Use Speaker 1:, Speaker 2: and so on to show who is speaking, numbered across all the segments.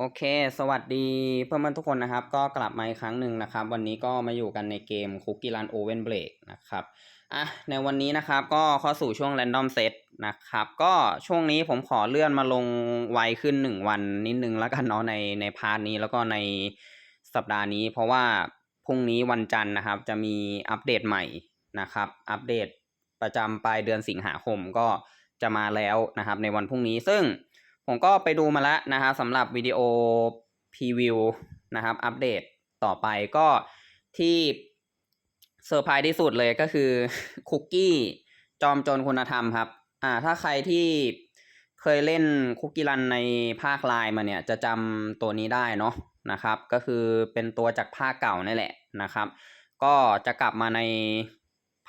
Speaker 1: โอเค สวัสดีเพื่อนๆทุกคนนะครับ ก็กลับมาอีกครั้งหนึ่งนะครับ วันนี้ก็มาอยู่กันในเกม Cookie Run Oven Break นะครับ อะ ในวันนี้นะครับก็เข้าสู่ช่วง Random Set นะครับ ก็ช่วงนี้ผมขอเลื่อนมาลงไวขึ้น 1 วันนิดนึงแล้วกันเนาะในในพาร์ทนี้แล้วก็ในสัปดาห์นี้ เพราะว่าพรุ่งนี้วันจันทร์นะครับ จะมีอัปเดตใหม่นะครับ อัปเดตประจำปลายเดือนสิงหาคมก็จะมาแล้วนะครับ ในวันพรุ่งนี้ซึ่ง ผมก็ไปดูมาแล้วนะครับสำหรับวิดีโอพรีวิวนะครับ อัปเดตต่อไปก็ที่เซอร์ไพรส์ที่สุดเลยก็คือคุกกี้จอมโจรคุณธรรมครับ อ่า ถ้าใครที่เคยเล่นคุกกี้รันในภาคไลน์มาเนี่ย จะจำตัวนี้ได้เนาะนะครับ ก็คือเป็นตัวจากภาคเก่านี่แหละนะครับ ก็จะกลับมาใน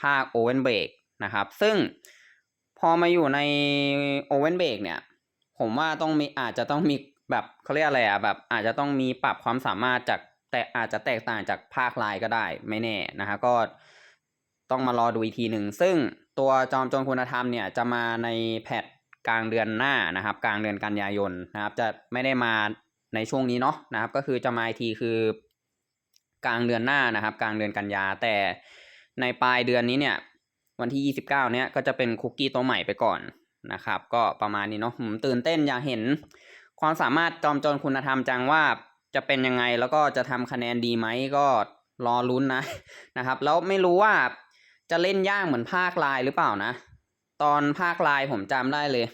Speaker 1: ภาคโอเวนเบรกนะครับ ซึ่งพอมาอยู่ในโอเวนเบรกเนี่ย ผมว่าต้องมีอาจจะต้องมีแบบเขาเรียกอะไรอะแบบ อาจจะต้องมีปรับความสามารถจากแต่อาจจะแตกต่างจากภาคไลน์ก็ได้ไม่แน่นะฮะก็ต้องมารอดูอีกทีหนึ่ง ซึ่งตัวจอมโจรคุณธรรมเนี่ยจะมาในแพทกลางเดือนหน้านะครับ กลางเดือนกันยายนนะครับ จะไม่ได้มาในช่วงนี้เนาะนะครับ ก็คือจะมาอีกทีคือกลางเดือนหน้านะครับ กลางเดือนกันยาแต่ในปลายเดือนนี้เนี่ย วันที่ 29 เนี่ยก็จะเป็นคุกกี้ตัวใหม่ไปก่อน นะครับ ก็ประมาณนี้เนาะผมตื่นเต้นอยากเห็น ความสามารถจอมโจรคุณธรรมจังว่าจะเป็นยังไงแล้วก็จะทำคะแนนดีไหมก็รอลุ้นนะนะครับ แล้วไม่รู้ว่าจะเล่นยากเหมือนภาคลน์หรือเปล่านะ ตอนภาคลน์ผมจำได้เลย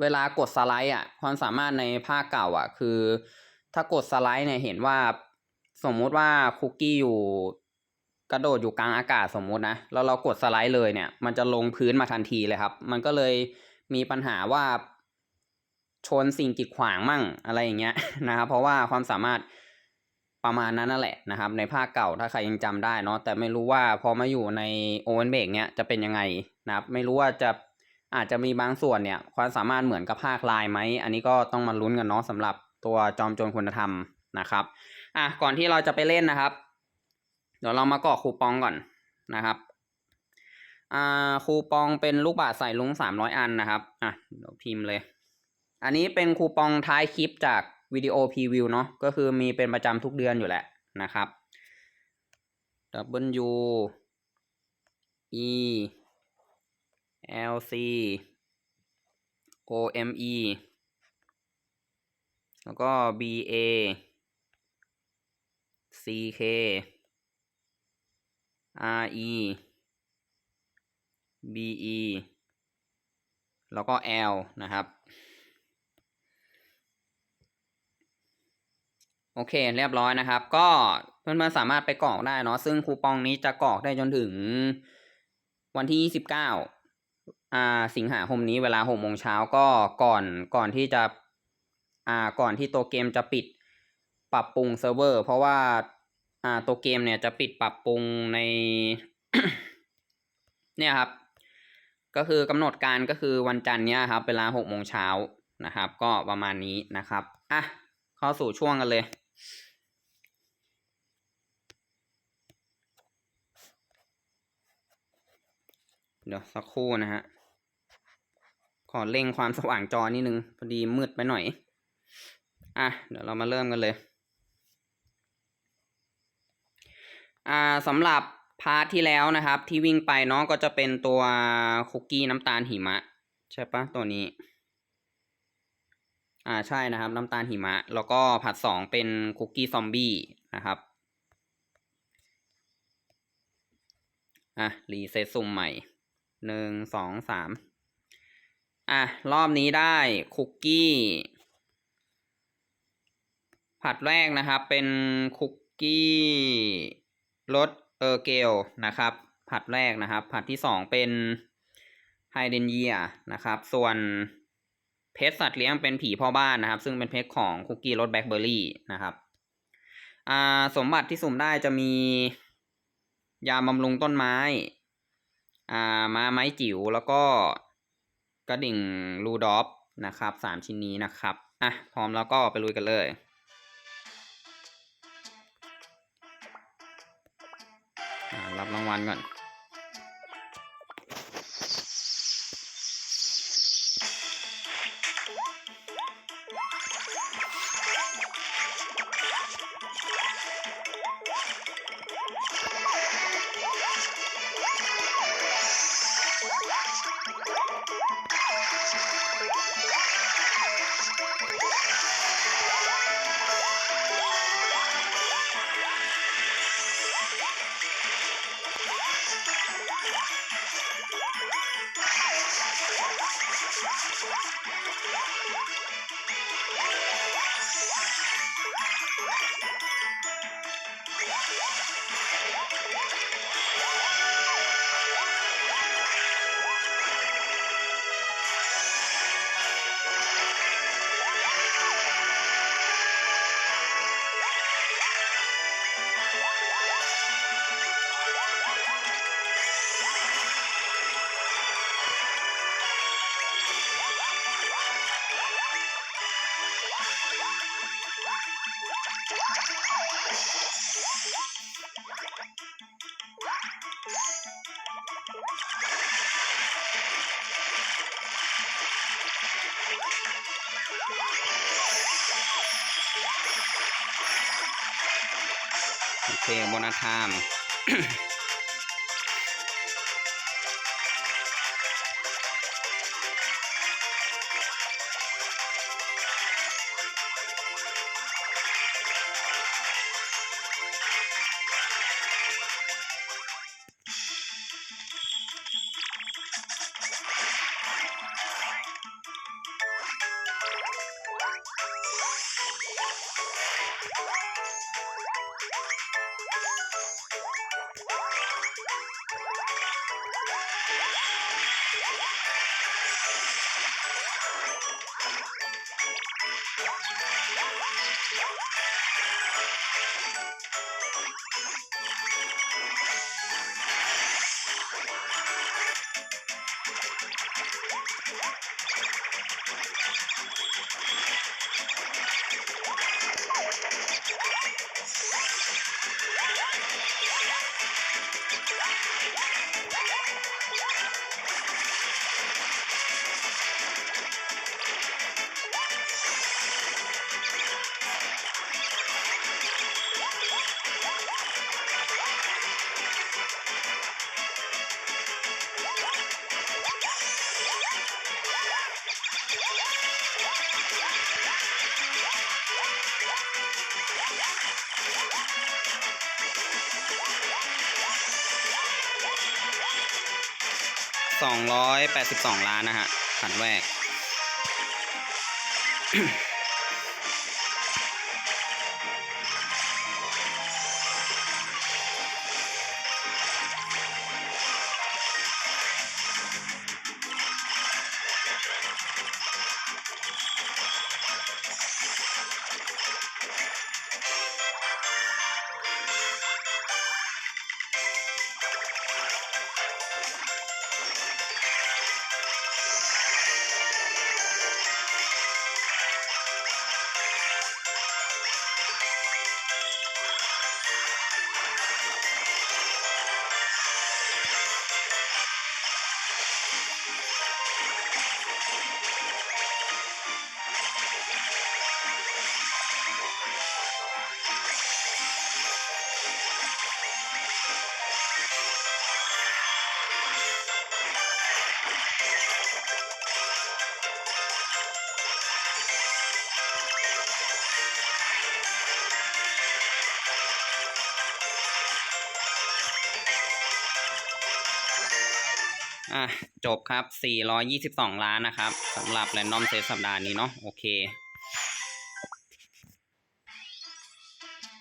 Speaker 1: เวลากดสไลด์อะความสามารถในภาคเก่าอะ คือ ถ้ากดสไลด์เนี่ยเห็นว่าสมมุติว่าคุกกี้อยู่ กระโดดอยู่กลางอากาศสมมุตินะแล้วเรากดสไลด์เลยเนี่ย มันจะลงพื้นมาทันทีเลยครับ มันก็เลยมีปัญหาว่าชนสิ่งกีดขวางมั่งอะไรอย่างเงี้ยนะครับเพราะว่าความสามารถประมาณนั้นนั่นแหละนะครับ ในภาคเก่าถ้าใครยังจำได้เนาะแต่ไม่รู้ว่าพอมาอยู่ในโอเวนเบกเนี่ยจะเป็นยังไงนะครับ ไม่รู้ว่าจะอาจจะมีบางส่วนเนี่ย ความสามารถเหมือนกับภาคลายไหมอันนี้ก็ต้องมาลุ้นกันเนาะสำหรับตัวจอมโจรคุณธรรมนะครับอะก่อนที่เราจะไปเล่นนะครับ เดี๋ยวเรามากรอกคูปองก่อนนะครับอ่าคูปองเป็นลูกบาศก์ใส่ลุงสามร้อยอันนะครับ อะเดี๋ยวพิมพ์เลย อันนี้เป็นคูปองท้ายคลิปจากวิดีโอพรีวิวเนาะ ก็คือมีเป็นประจำทุกเดือนอยู่แหละนะครับ W E L C O M E แล้วก็ B A C K R E B E แล้วก็ L นะครับ โอเค เรียบร้อยนะครับ ก็เพื่อนๆสามารถไปกรอกได้เนาะซึ่งคูปองนี้จะกรอกได้จนถึงวันที่ 29อ่าสิงหาคมนี้เวลา6โมงเช้าก็ก่อนก่อนที่จะอ่าก่อนที่ตัวเกมจะปิดปรับปรุงเซิร์ฟเวอร์ เพราะว่า อ่าตัวเกมเนี่ยจะปิดปรับปรุงใน เนี่ยครับ ก็คือกำหนดการก็คือวันจันทร์เนี้ยครับ เวลาหกโมงเช้านะครับ ก็ประมาณนี้นะครับอะเข้าสู่ช่วงกันเลยเดี๋ยวสักครู่นะฮะ ขอเร่งความสว่างจอนิดนึง พอดีมืดไปหน่อย อะ เดี๋ยวเรามาเริ่มกันเลย อ่าสำหรับพาร์ทที่แล้วนะครับ ที่วิ่งไปเนาะก็จะเป็นตัวคุกกี้น้ำตาลหิมะ ใช่ปะตัวนี้ อ่าใช่นะครับ น้ำตาลหิมะ แล้วก็ผัดสองเป็นคุกกี้ซอมบี้นะครับอะรีเซ็ตสุ่มใหม่หนึ่งสองสามอะ รอบนี้ได้คุกกี้ ผัดแรกนะครับ เป็นคุกกี้ รสเออร์เกลนะครับ ผัดแรกนะครับ ผัดที่สองเป็นไฮเดนเยียนะครับ ส่วนเพชรสัตว์เลี้ยงเป็นผีพ่อบ้านนะครับ ซึ่งเป็นเพชรของคุกกี้รสแบล็คเบอร์รี่นะครับอ่าสมบัติที่สุ่มได้จะมียาบำรุงต้นไม้อ่ามาไม้จิ๋วแล้วก็กระดิ่งรูดอฟนะครับสามชิ้นนี้นะครับอะพร้อมแล้วก็ไปลุยกันเลย ก่อน Yeah. เคโบนาทาม Yeah. สองร้อยแปดสิบสองล้านนะฮะขันแรก อะจบครับ 422 ล้านนะครับสำหรับ Random Set สัปดาห์นี้เนาะโอเค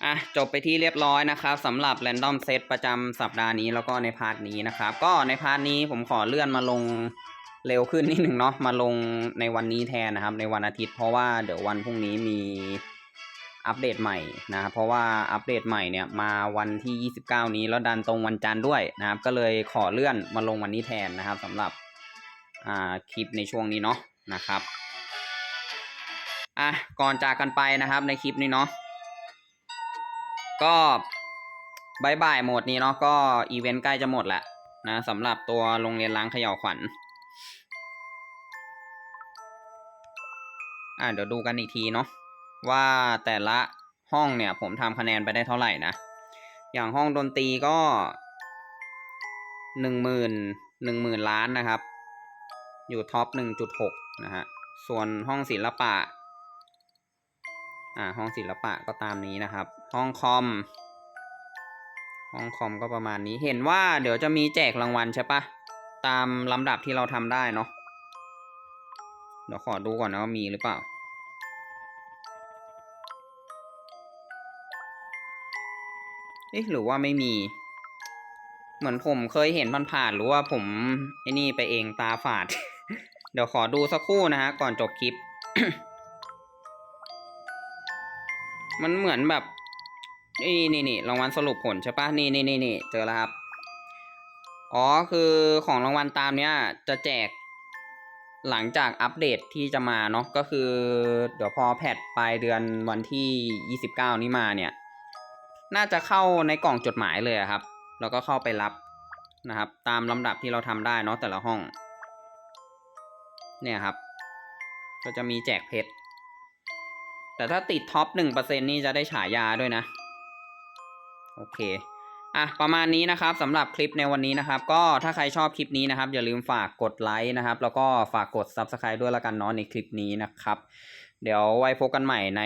Speaker 1: อะจบไปที่เรียบร้อยนะครับสำหรับ Random Set ประจำสัปดาห์นี้แล้วก็ในพาร์ทนี้นะครับ ก็ในพาร์ทนี้ผมขอเลื่อนมาลงเร็วขึ้นนิดหนึ่งเนาะมาลงในวันนี้แทนนะครับ ในวันอาทิตย์เพราะว่าเดี๋ยววันพรุ่งนี้มี อัปเดตใหม่นะครับเพราะว่าอัปเดตใหม่เนี่ยมาวันที่ 29 นี้แล้วดันตรงวันจันทร์ด้วยนะครับ ก็เลยขอเลื่อนมาลงวันนี้แทนนะครับสำหรับอ่าคลิปในช่วงนี้เนาะนะครับอะก่อนจากกันไปนะครับในคลิปนี้เนาะก็บายบายหมดนี้เนาะก็อีเวนต์ใกล้จะหมดแหละนะสำหรับตัวโรงเรียนล้างเขย่าขวัญอ่าเดี๋ยวดูกันอีกทีเนาะ ว่าแต่ละห้องเนี่ยผมทำคะแนนไปได้เท่าไหร่นะ อย่างห้องดนตรีก็หนึ่งหมื่นหนึ่งหมื่นล้านนะครับ อยู่ท็อปหนึ่งจุดหกนะฮะ ส่วนห้องศิลปะ อ่าห้องศิลปะก็ตามนี้นะครับ ห้องคอม ห้องคอมก็ประมาณนี้ เห็นว่าเดี๋ยวจะมีแจกรางวัลใช่ปะ ตามลำดับที่เราทำได้เนาะ เดี๋ยวขอดูก่อนนะว่ามีหรือเปล่า อ๊ะหรือว่าไม่มี เหมือนผมเคยเห็นผ่านๆหรือว่าผมไอ้นี่ไปเองตาฝาด เดี๋ยวขอดูสักครู่นะฮะก่อนจบคลิป มันเหมือนแบบ นี่นี่นี่รางวัลสรุปผลใช่ปะนี่นี่นี่นี่เจอแล้วครับ อ๋อคือของรางวัลตามเนี้ย จะแจกหลังจากอัปเดตที่จะมาเนาะก็คือ เดี๋ยวพอแพทปลายเดือนวันที่ 29 นี้มาเนี่ย น่าจะเข้าในกล่องจดหมายเลยครับ แล้วก็เข้าไปรับนะครับ ตามลำดับที่เราทำได้เนาะแต่ละห้อง เนี่ยครับ ก็จะมีแจกเพชร แต่ถ้าติดท็อปหนึ่งเปอร์เซ็นนี่จะได้ฉายาด้วยนะ โอเค อะ ประมาณนี้นะครับสำหรับคลิปในวันนี้นะครับ ก็ถ้าใครชอบคลิปนี้นะครับ อย่าลืมฝากกดไลค์นะครับ แล้วก็ฝากกด Subscribe ด้วยละกันเนาะในคลิปนี้นะครับ เดี๋ยวไว้พบกันใหม่ใน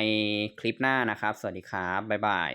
Speaker 1: คลิปหน้านะครับ สวัสดีครับ บ๊ายบาย